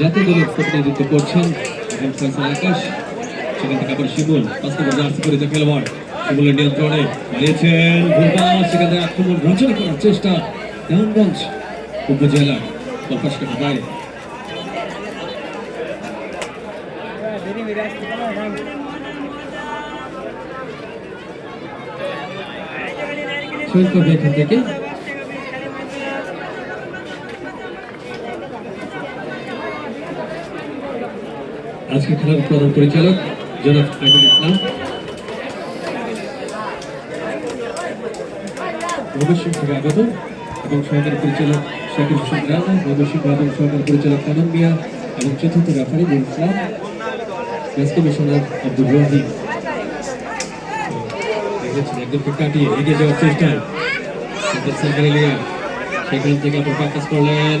জাতীয় দলের প্রতিনিধিত্ব করছেন আকাশ। সেখান থেকে আবার শিমুল। পাঁচ নম্বর খেলোয়াড়। শিমুলের নিয়ন্ত্রণে বাড়িয়েছেন থেকে আক্রমণ রচনা করার চেষ্টা দেওয়ানগঞ্জ উপজেলা প্রকাশ কাটা বাইরে শুল্ক এখান থেকে আজকে খেলার প্রধান পরিচালক জনাব আইনুল ইসলাম। আগত এবং সহকারী পরিচালক শাকিব হোসেন রানা সহকারী পরিচালক কানন মিয়া এবং চতুর্থ referee Islam. Match commissioner Abdul Rahim. কাটিয়ে এগিয়ে যাওয়ার সেন্টার সেখান থেকে আবার প্র্যাকটিস করলেন।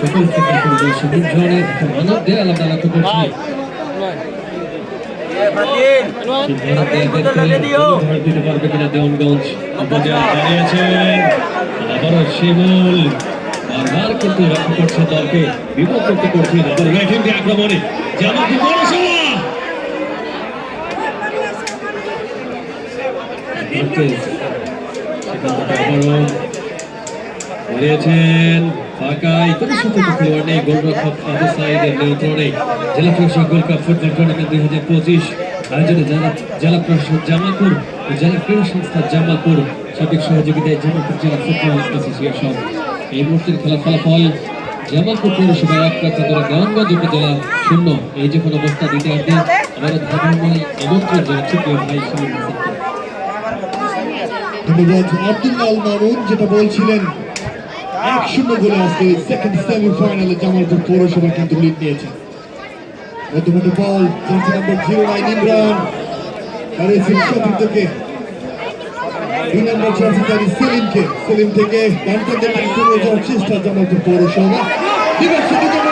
সকল ফুটবল দর্শক ধরনের মানব দেয়াল আমরা লক্ষ্য করছি দিতে পারবে কিনা দেওয়ানগঞ্জ উপজেলা দাঁড়িয়েছেন আবারও শিমুল বারবার কিন্তু করছে দলকে বিপদ করতে করছেন আবার রেটিং আক্রমণে ফাঁকায় কোনো সতর্ক খেলোয়াড় নেই, গোলরক্ষক আবু সাইদের নিয়ন্ত্রণে জেলা প্রশাসক গোল্ড কাপ ফুটবল টুর্নামেন্ট দুই হাজার পঁচিশ আয়োজনে জেলা জেলা প্রশাসক জামালপুর ও জেলা ক্রীড়া সংস্থা জামালপুর সাবেক সহযোগিতায় জামালপুর জেলা ফুটবল অ্যাসোসিয়েশন। এই মুহূর্তের খেলা ফলাফল জামালপুর পৌরসভা এক প্রার্থী করে দেওয়ানগঞ্জ উপজেলা শূন্য। এই যখন অবস্থা দিতে আসবে আমাদের ধারণায় আমন্ত্রণ জানাচ্ছি প্রিয় ভাই ধন্যবাদ আব্দুল্লাহ মামুন, যেটা বলছিলেন এক শূন্য গোলে আজকে সেকেন্ড সেমিফাইনালে জামালপুর পৌরসভা কিন্তু লিড নিয়েছে। মধ্যমুখী ball jersey number zero nine Imran. হারিয়েছেন সতীর থেকে দুই নম্বর জার্সি তারি সেলিমকে। সেলিম থেকে যাওয়ার চেষ্টা জামালপুর পৌরসভা। সতীর্থ